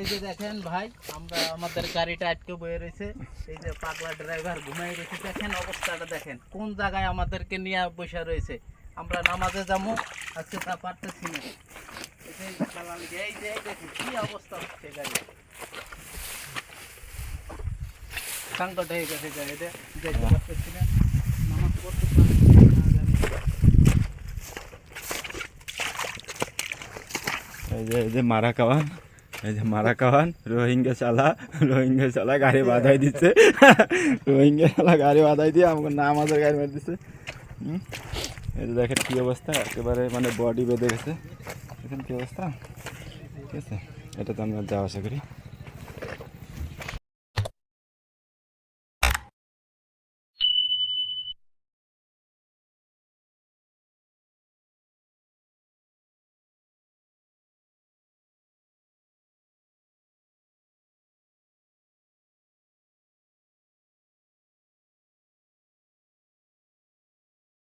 এই যে দেখেন ভাই, আমরা আমাদের গাড়িটা আটকে বয়ে রয়েছে। এই যে পাগলা ড্রাইভার ঘুমাই রয়েছে। দেখেন অবস্থাটা দেখেন, কোন জায়গায় আমাদেরকে নিয়ে বসে রয়েছে। আমরা নামাজে যাব, আজকে তা পারতেছি না। অবস্থা হচ্ছে গাড়ি। সংকট হয়ে গেছে। এই যে মারা কাওয়ান এই যে মারা খাওয়ান রোহিঙ্গা চালা রোহিঙ্গা চালা গাড়ি বাধাই দিচ্ছে। রোহিঙ্গা চালা গাড়ি বাধাই দিয়ে আমাকে নাম আমাদের গাড়ি মেরে দিচ্ছে। এই যে দেখেন কী অবস্থা একেবারে মানে বডি বেঁধে গেছে। দেখেন কী অবস্থা? ঠিক আছে? এটা তো আমরা যাওয়া আসা করি।